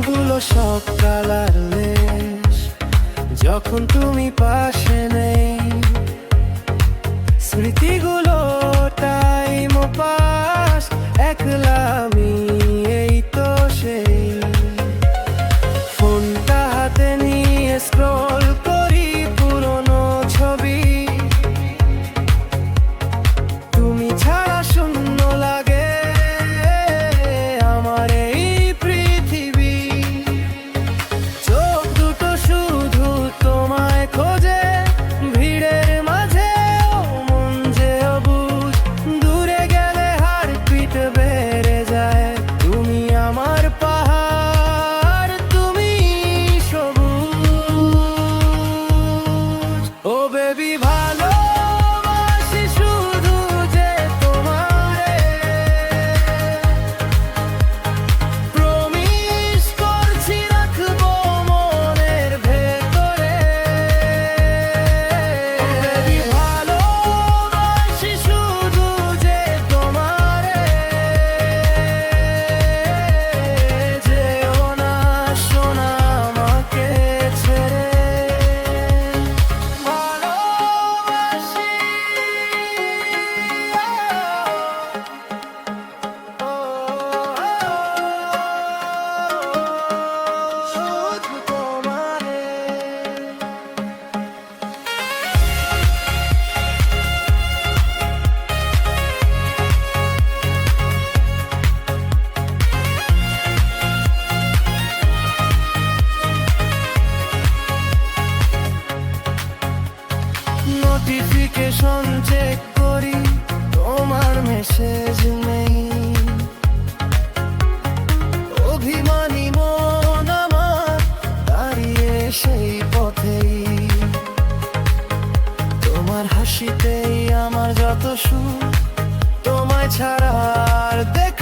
দিনগুলো সব colour lace যখন তুমি পাশে নেই স্মৃতিগুলো নোটিফিকেশন চেক করি, তোমার মেসেজ নেই। অভিমানী মন আমার দাঁড়িয়ে সেই পথেই। তোমার হাসিতেই আমার যত সুখ, তোমায় ছাড়া আর দেখ